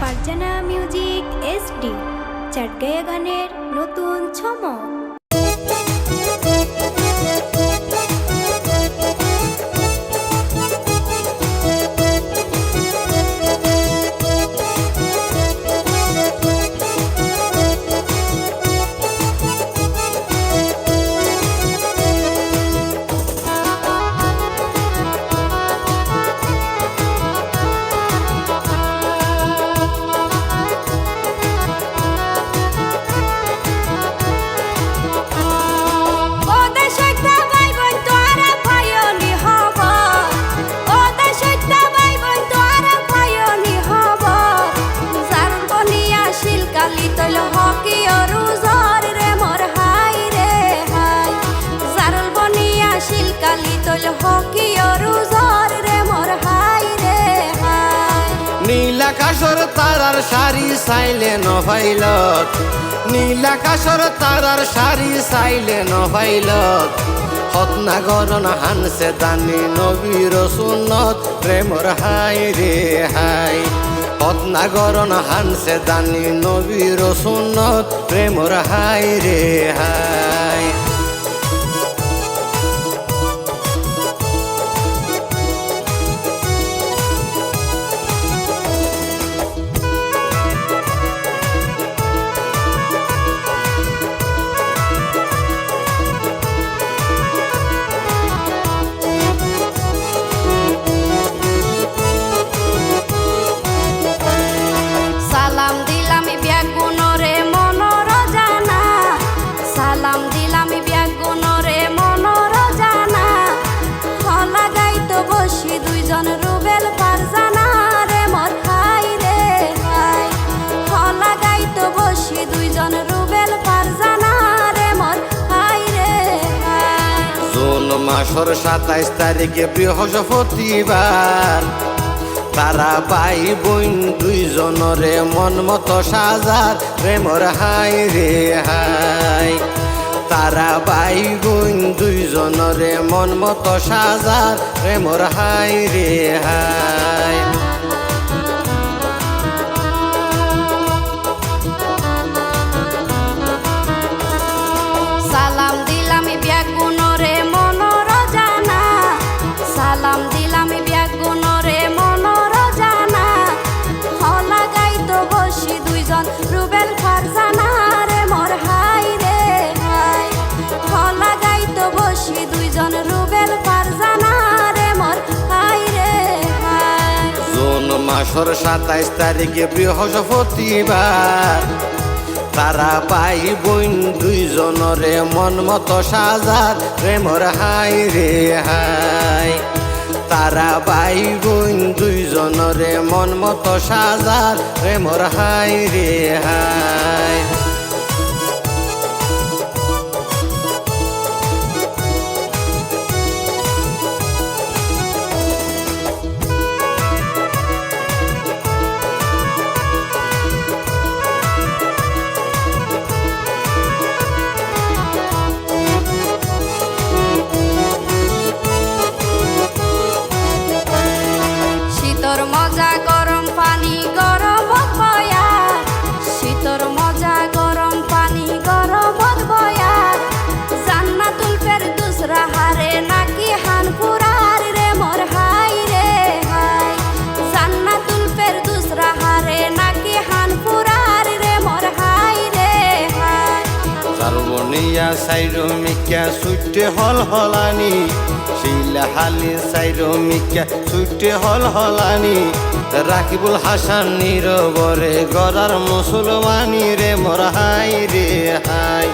Farzana music SD চাটগায়া গানের নতুন ছমক শাড়ি চাইলে নভাইলত। নীলাকাশর তারার শাড়ি চাইলে নভাইলত। হতনাগরণ হানছে দানি নবীর সুন্নত প্রেমর হাই রে হাই। হতনাগরণ হানছে দানি নবীর সুন্নত প্রেমর হাই রে হাই। মাসর সাতাইশ তারিখে বৃহস্পতিবার। তারা ভাই বোন দুইজনরে মন মতো সাজার, প্রেমর হাই রে হাই। তারা ভাই বোন দুইজনরে মন মতো সাজার, প্রেমর হাই রে হাই। মাসর সাতাইশ তারিখে বৃহস্পতিবার। তারা পাই বোন দুইজনরে মন মতো সাজার প্রেমর হাই রে হাই। তারা বাই বোন দুইজনরে মন মতো সাজার প্রেমর হাই রে হাই। সারবনিয়া সাইরো মিকা সুটে হল হলানি। শিলা হালি সাইরো মিকা সুটে হল হলানি। রাকিবুল হাসান নীরবরে গড়ার মুসলমানি রে, মোর হাই রে হাই।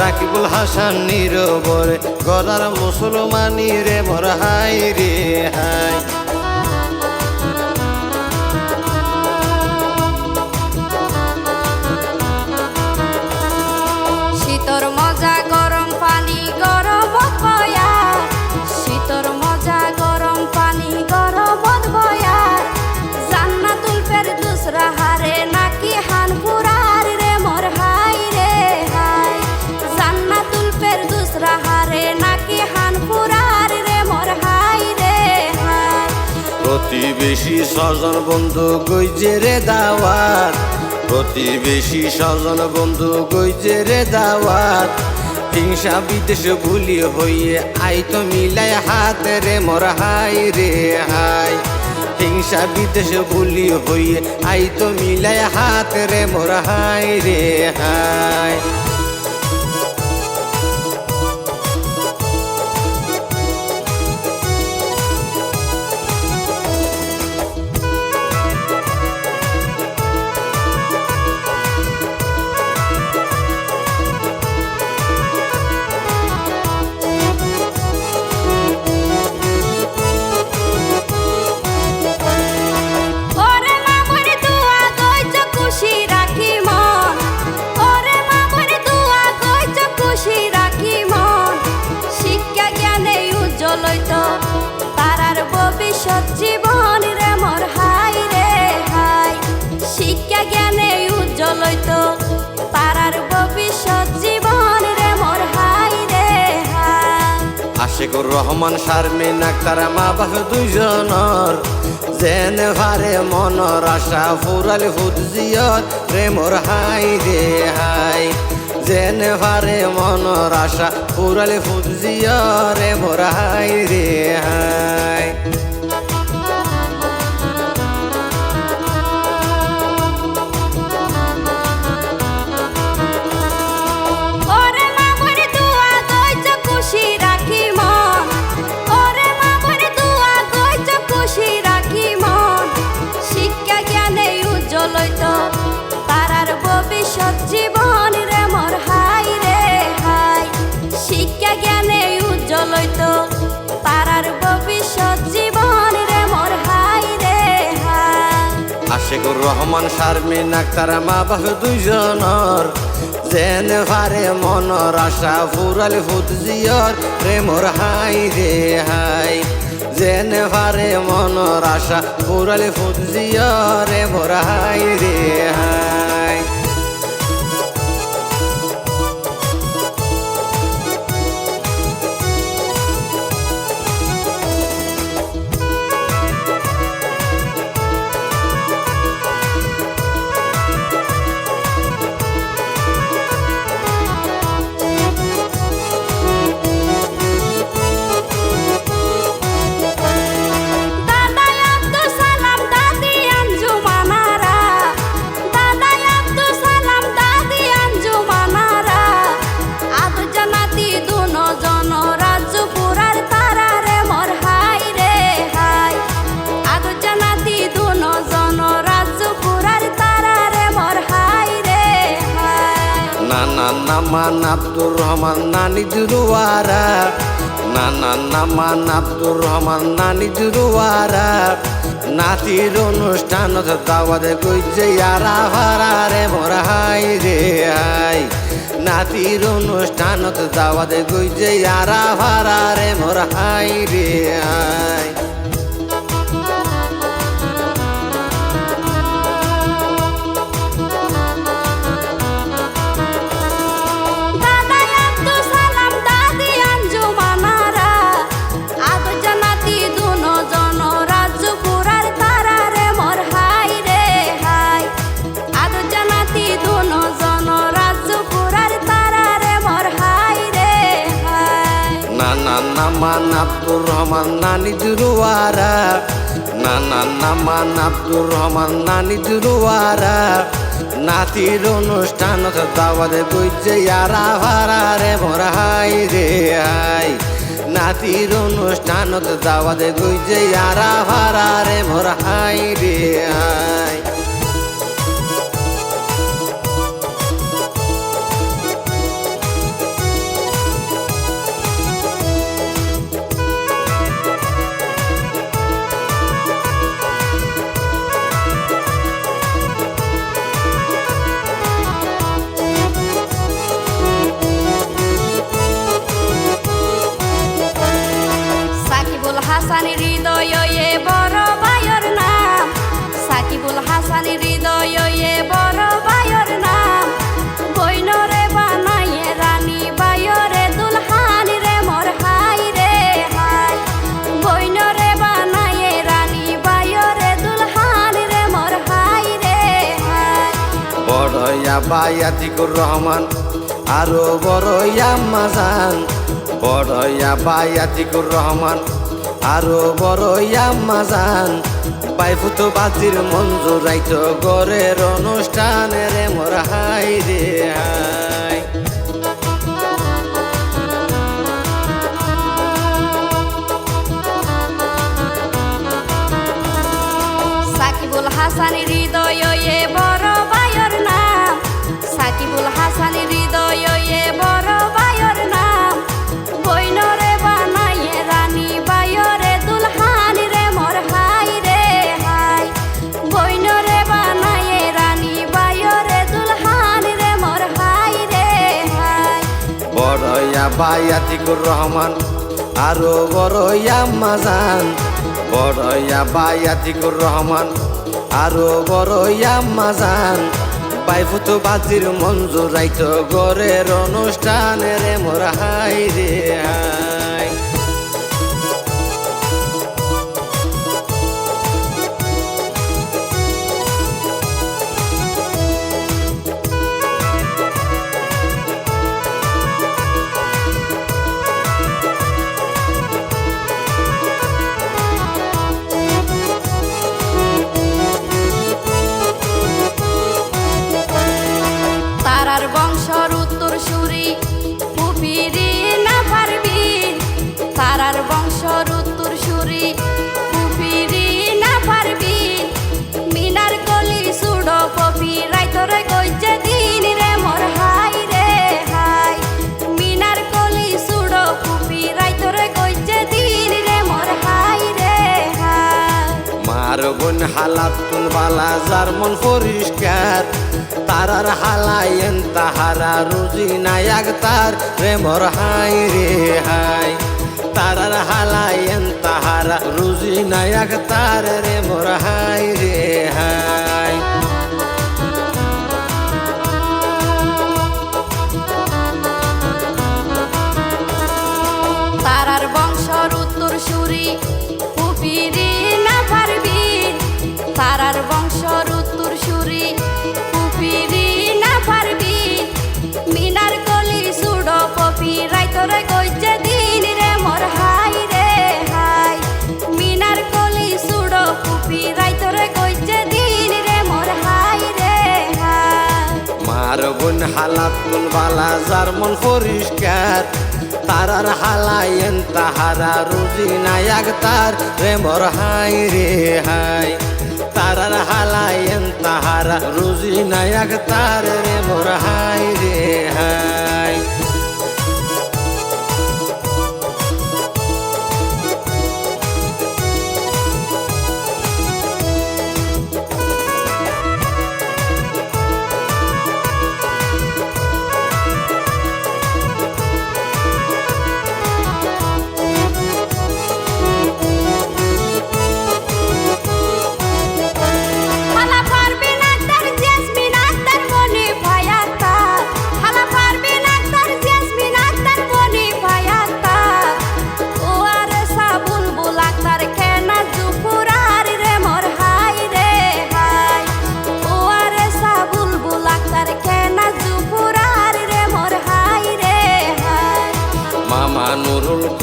রাকিবুল হাসান নীরবরে গড়ার মুসলমানি রে, মোর হাই রে হাই। প্রতিবেশী স্বজন বন্ধু গইজে রে দাওয়াত। প্রতিবেশী স্বজন বন্ধু গইজে রে দাওয়াত। হিংসা বিদেশ ভুলি হইয়ে আই তো মিলাই হাত রে, মোর হাই রে হাই। হিংসা বিদেশ ভুলি হইয়ে আই তো মিলাই হাত রে, মোর হাই রে হাই। আশেকুর রহমান শারমিন আক্তার, মা বাপ দুইজনর। যেন ভারে মনর আশা, ফুরাল হুজিয়ত প্রেমর মোর হাই রে হাই। যেন ভারে মনর আশা, ফুরাল হুজিয় রে মোর হাই রে হাই। আশেকুর রহমান শারমিন আক্তার মা বাবু দুইজনর। যেন ভারে মনর আশা, ফুরাল ফুত রে মোর হাই রে হাই। যেন ভারে মনর আশা, ফুরাল হুজিয়র রে মোর হাই রে হাই। নামান আব্দুর রহমান, নানি জুরুয়ারা নাতির অনুষ্ঠান দাওয়াতে কইছে আরা ভাড়া রে মোরা হাই রে হাই নাতির অনুষ্ঠান দাওয়াতে কইছে আরা ভাড়া রে মোরা হাই রে হাই নামান আব্দুর রহমান, নানি জুরুয়ারা নানা নামান আব্দুর রহমান, নানি জুরুয়ারা নাতির অনুষ্ঠান দাওয়াতে বুঝছে ইয়ারা ভাড়া রে মোর হাই রে হাই নাতির অনুষ্ঠান দাওয়াতে বুঝছে ইয়ারা বায়া তিকুর রহমান, আরও বড় আম্মাজান বড় বায়া তিকুর রহমান, আরও বড় আম্মাজান বাইফুতো বাতির মঞ্জুর রাইতো গরের অনুষ্ঠানের মোর হাই রে হাই। হৃদয় বড়য়া বায়াতিকুর রহমান, আরও বড়য়া মাজান। বড়য়া বায়াতিকুর রহমান, আরও বড়য়া মাজান। বাইফুতো বাতির মঞ্জুর, রাইতো গরের অনুষ্ঠানের মোর হাই রে। হাই হালাত তুন বালা যার মন পরিষ্কার, তারার হালায়েন তাহারা, রুজি নায়াক তার রে মোর হাই রে হাই। তারার হালায়েন তাহারা, রুজি নায়াক তার রে মোর হাই রে হাই। বোন হালাত কোন বালা যার মন পরিষ্কার, তারার হালায়েন তাহারা রুজি নায়াক তার রে মর হাই রে হাই, তারার হালায়েন তাহারা রুজি নায়াক তার রে মর হাই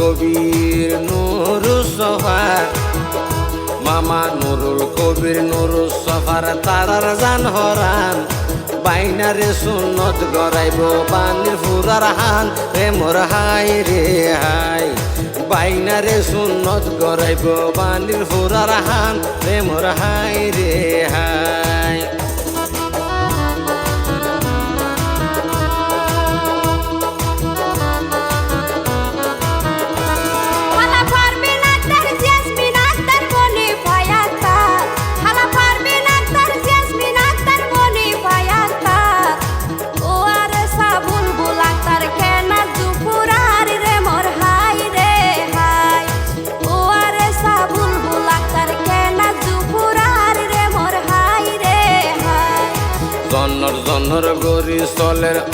কবির নুরু সফার মামা নুরুল কবির নুরু সফার তারার জান হরান। বাইনারে সুন্নত গড়াইব বানির ফুরার হান। রে মোর হাই রে হাই। বাইনারে সুন্নত গড়াইব বানির ফুরার হান। রে মোর হাই রে হাই।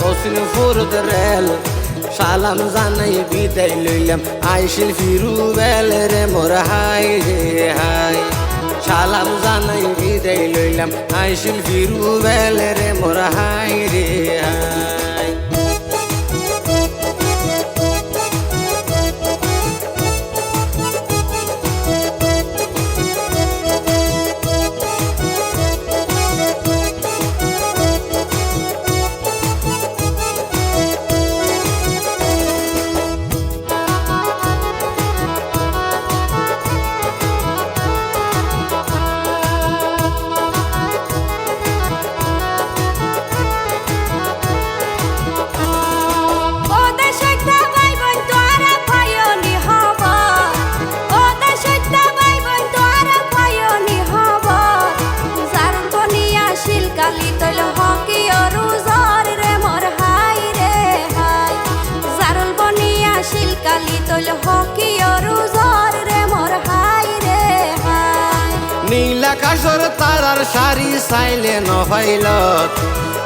চলের অসিন ফুরদ রেল সালাম জানাই বিদায় লইলাম আইসিল ফিরু বেল রে মোর হাই রে হাই সালাম জানাই বিদায় লইলাম আইসিল ফিরু বেলে রে মোর হাই রে হাই শাড়ি চাইলে নভাইলত।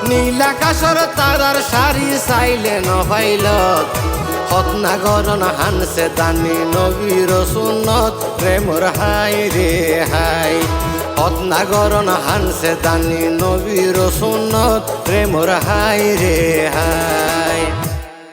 নীলাকাশর তারার শাড়ি চাইলে নভাইলত। হতনাগরণ হানছে দানি নবীর সুন্নত প্রেমর হাই রে হাই। হতনাগরণ হানছে দানি নবীর সুন্নত প্রেমর হাই রে হাই।